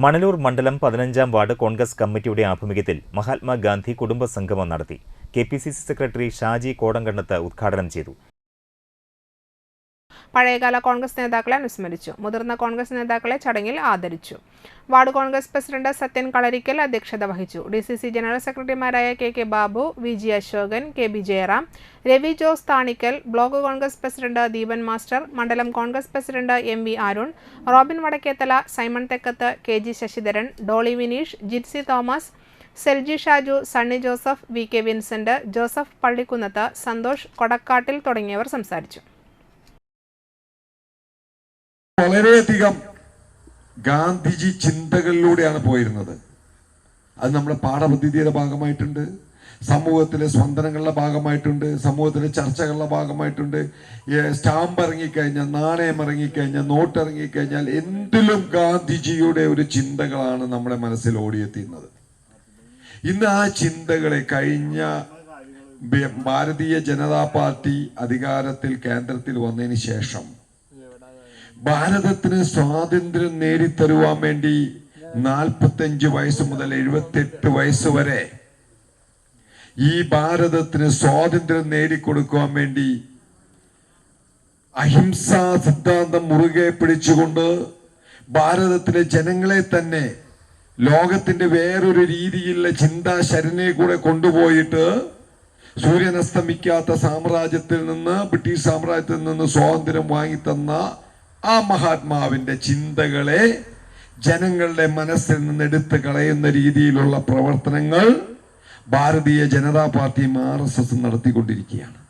മണലൂർ മണ്ഡലം പതിനഞ്ചാം വാർഡ് കോൺഗ്രസ് കമ്മിറ്റിയുടെ ആഭിമുഖ്യത്തിൽ മഹാത്മാഗാന്ധി കുടുംബ സംഗമം നടത്തി. K P C C secretary Shaji കോടങ്കണ്ണത്ത് ഉദ്ഘാടനം ചെയ്തു. പഴയകാല കോൺഗ്രസ് നേതാക്കളെ അനുസ്മരിച്ചു. മുതിർന്ന കോൺഗ്രസ് നേതാക്കളെ ചടങ്ങിൽ ആദരിച്ചു. വാർഡ് കോൺഗ്രസ് പ്രസിഡന്റ് സത്യൻ കളരിക്കൽ അധ്യക്ഷത വഹിച്ചു. ഡി സി സി ജനറൽ സെക്രട്ടറിമാരായ K K Babu V G Ashokan K B Jayaram Ravi Jose Thanikkal block Congress president Deepan master മണ്ഡലം Congress president M V Arun Robin Vadakkethala Simon Thekkath K G Sasidharan Dolly Vineesh Jitsy Thomas Selji Shaju Sunny Joseph V K Vincent Joseph Pallikkunnath Santhosh Kodakkattil തുടങ്ങിയവർ സംസാരിച്ചു. വളരെയധികം ഗാന്ധിജി ചിന്തകളിലൂടെയാണ് പോയിരുന്നത്. അത് നമ്മുടെ പാഠപദ്ധതിയുടെ ഭാഗമായിട്ടുണ്ട് സമൂഹത്തിലെ സ്പന്ദനങ്ങളുടെ ഭാഗമായിട്ടുണ്ട് സമൂഹത്തിലെ ചർച്ചകളുടെ ഭാഗമായിട്ടുണ്ട്. സ്റ്റാമ്പ് ഇറങ്ങിക്കഴിഞ്ഞാൽ നാണയം ഇറങ്ങിക്കഴിഞ്ഞാൽ നോട്ട് ഇറങ്ങിക്കഴിഞ്ഞാൽ എന്തിലും ഗാന്ധിജിയുടെ ഒരു ചിന്തകളാണ് നമ്മുടെ മനസ്സിൽ ഓടിയെത്തിയുന്നത് ഇന്ന് ആ ചിന്തകളെ കഴിഞ്ഞ ഭാരതീയ ജനതാ പാർട്ടി അധികാരത്തിൽ കേന്ദ്രത്തിൽ വന്നതിന് ശേഷം ഭാരതത്തിന് സ്വാതന്ത്ര്യം നേടിത്തരുവാൻ വേണ്ടി നാൽപ്പത്തഞ്ച് വയസ്സ് മുതൽ എഴുപത്തെട്ട് വയസ്സ് വരെ ഈ ഭാരതത്തിന് സ്വാതന്ത്ര്യം നേടിക്കൊടുക്കുവാൻ വേണ്ടി അഹിംസാ സിദ്ധാന്തം മുറുകെ പിടിച്ചുകൊണ്ട് ഭാരതത്തിലെ ജനങ്ങളെ തന്നെ ലോകത്തിന്റെ വേറൊരു രീതിയിലുള്ള ചിന്താശരനെ കൂടെ കൊണ്ടുപോയിട്ട് സൂര്യനസ്തമിക്കാത്ത സാമ്രാജ്യത്തിൽ നിന്ന് ബ്രിട്ടീഷ് സാമ്രാജ്യത്തിൽ നിന്ന് സ്വാതന്ത്ര്യം വാങ്ങിത്തന്ന ആ മഹാത്മാവിന്റെ ചിന്തകളെ ജനങ്ങളുടെ മനസ്സിൽ നിന്ന് എടുത്തു കളയുന്ന രീതിയിലുള്ള പ്രവർത്തനങ്ങൾ ഭാരതീയ ജനതാ പാർട്ടിയും ആർ എസ് എസും നടത്തിക്കൊണ്ടിരിക്കുകയാണ്.